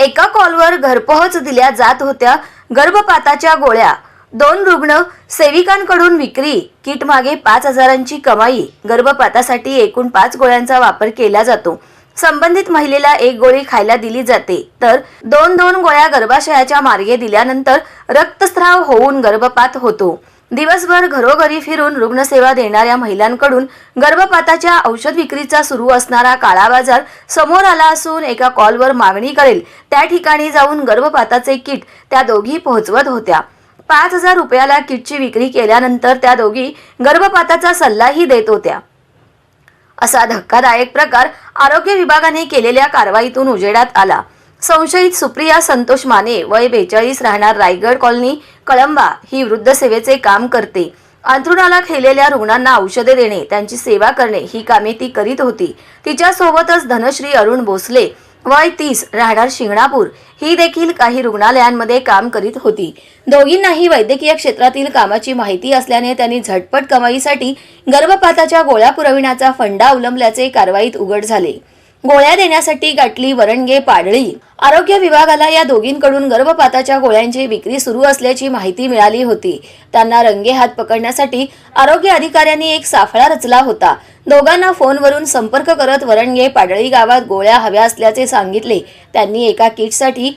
एका कॉलवर घरपोहोच दिल्या जात होत्या गर्भपाताच्या गोळ्या. दोन रुग्ण सेविकांकडून विक्री किट मागे पाच हजारांची कमाई गर्भपातासाठी एकूण पाच गोळ्यांचा वापर केला जातो. संबंधित महिलेला एक गोळी खायला दिली जाते तर दोन दोन गोळ्या गर्भाशयाच्या मार्गे दिल्यानंतर रक्तस्राव होऊन गर्भपात होतो. दिवसभर घरोघरी फिरून रुग्णसेवा देणाऱ्या महिलांकडून गर्भपाताच्या औषध विक्रीचा सुरू असणारा काळा बाजार समोर आला असून एका कॉलवर मागणी करेल. त्या ठिकाणी जाऊन गर्भपाताचे किट त्या दोघी पोहोचवत होत्या. पाच हजार रुपयाला किटची विक्री केल्यानंतर त्या दोघी गर्भपाताचा सल्लाही देत होत्या. असा धक्कादायक प्रकार आरोग्य विभागाने केलेल्या कारवाईतून उजेडात आला. संशयित सुप्रिया संतोष माने वय बेचाळीस राहणार रायगड कॉलनी कळंबा ही वृद्ध सेवेचे काम करते. अंथरुणाला खेळलेल्या रुग्णांना औषधे देणे त्यांची सेवा करणे ही कामे ती करीत होती. तिच्यासोबतच धनश्री अरुण भोसले वय तीस राहणार शिंगणापूर. ही देखील काही रुग्णालयांमध्ये काम करीत होती. दोघींनाही वैद्यकीय क्षेत्रातील कामाची माहिती असल्याने त्यांनी झटपट कमाईसाठी गर्भपाताच्या गोळ्या पुरविण्याचा फंडा अवलंबल्याचे कारवाईत उघड झाले. गोळ्या देण्यासाठी गाठली वरणगे पाडळी. आरोग्य विभागाला या दोघींकडून गर्भपाताच्या गोळ्यांची विक्री सुरू असल्याची माहिती मिळाली होती. त्यांना रंगे हात पकडण्यासाठी आरोग्य अधिकाऱ्यांनी एक साफळा रचला होता. दोघांना फोनवरून संपर्क करत वरणगे पाडळी गावात गोळ्या हव्या असल्याचे सांगितले. त्यांनी एका किटसाठी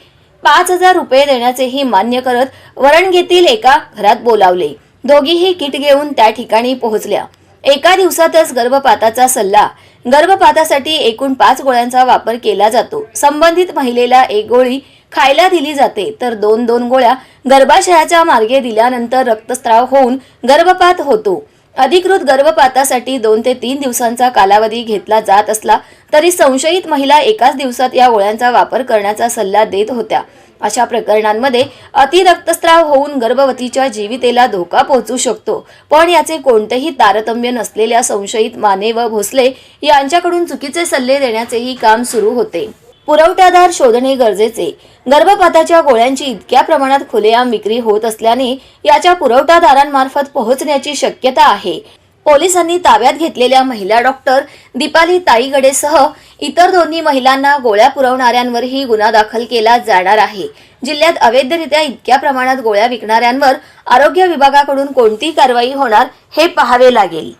पाच हजार रुपये देण्याचेही मान्य करत वरणगेतील एका घरात बोलावले. दोघीही किट घेऊन त्या ठिकाणी पोहोचल्या. एका दिवसातच गर्भपाताचा सल्ला. गर्भपातासाठी एकूण पाच गोळ्यांचा वापर केला जातो. संबंधित महिलेला एक गोळी खायला दिली जाते तर दोन दोन गोळ्या गर्भाशयाच्या मार्गे दिल्यानंतर रक्तस्राव होऊन गर्भपात होतो. अधिकृत गर्भपातासाठी दोन ते तीन दिवसांचा कालावधी घेतला जात असला तरी संशयित महिला एकाच दिवसात या गोळ्यांचा वापर करण्याचा सल्ला देत होत्या. अशा प्रकरणांमध्ये अतिरक्तस्राव होऊन गर्भवतीच्या जीवितेला धोका पोहोचू शकतो. पण याचे कोणतेही तारतम्य नसलेल्या संशयित माने व भोसले यांच्याकडून चुकीचे सल्ले देण्याचेही काम सुरू होते. पुरवठादार शोधणे गरजेचे. गर्भपाताच्या गोळ्यांची इतक्या प्रमाणात खुलेआम विक्री होत असल्याने याच्या पुरवठादारांमार्फत पोहोचण्याची शक्यता आहे. पोलिसांनी ताब्यात घेतलेल्या महिला डॉक्टर दीपाली ताईगडेसह इतर दोन्ही महिलांना गोळ्या पुरवणाऱ्यांवरही गुन्हा दाखल केला जाणार आहे. जिल्ह्यात अवैधरित्या इतक्या प्रमाणात गोळ्या विकणाऱ्यांवर आरोग्य विभागाकडून कोणती कारवाई होणार हे पाहावे लागेल.